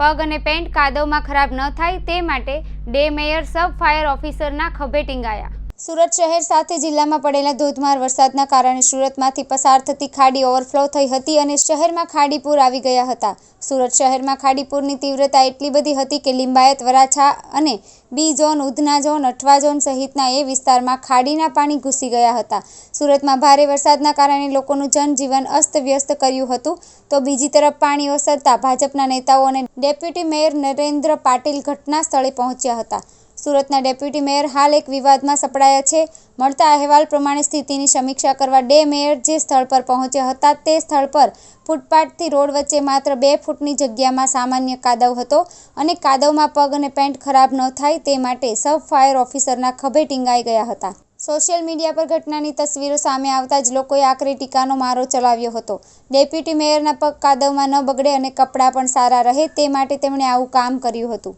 પગ અને પેન્ટ કાદવમાં ખરાબ ન થાય તે માટે ડે મેયર સબ ફાયર ઓફિસરના ખભે ટીંગાયા. સુરત શહેર સાથે જિલ્લામાં પડેલા ધોધમાર વરસાદના કારણે સુરતમાંથી પસાર થતી ખાડી ઓવરફ્લો થઈ હતી અને શહેરમાં ખાડીપુર આવી ગયા હતા. સુરત શહેરમાં ખાડીપુરની તીવ્રતા એટલી બધી હતી કે લિંબાયત, વરાછા અને B zone, Udhna zone, Athwa zone સહિતના એ વિસ્તારમાં ખાડીના પાણી ઘૂસી ગયા હતા. સુરતમાં ભારે વરસાદના કારણે લોકોનું જનજીવન અસ્તવ્યસ્ત કર્યું હતું. તો બીજી તરફ પાણી ઓસરતા ભાજપના નેતાઓ અને ડેપ્યુટી મેયર નરેન્દ્ર પાટીલ ઘટના સ્થળે પહોંચ્યા હતા. સુરતના ડેપ્યુટી મેયર હાલ એક વિવાદમાં સપડાયા છે. મળતા અહેવાલ પ્રમાણે સ્થિતિની સમીક્ષા કરવા ડે મેયર જે સ્થળ પર પહોંચ્યા હતા તે સ્થળ પર ફૂટપાથથી રોડ વચ્ચે માત્ર બે ફૂટની જગ્યામાં સામાન્ય કાદવ હતો અને કાદવમાં પગ અને પેન્ટ ખરાબ ન થાય તે માટે સબ ફાયર ઓફિસરના ખભે ટીંગાઈ ગયા હતા. સોશિયલ મીડિયા પર ઘટનાની તસવીરો સામે આવતા જ લોકોએ આકરી ટીકાનો મારો ચલાવ્યો હતો. ડેપ્યુટી મેયરના પગ કાદવમાં ન બગડે અને કપડાં પણ સારા રહે તે માટે તેમણે આવું કામ કર્યું હતું.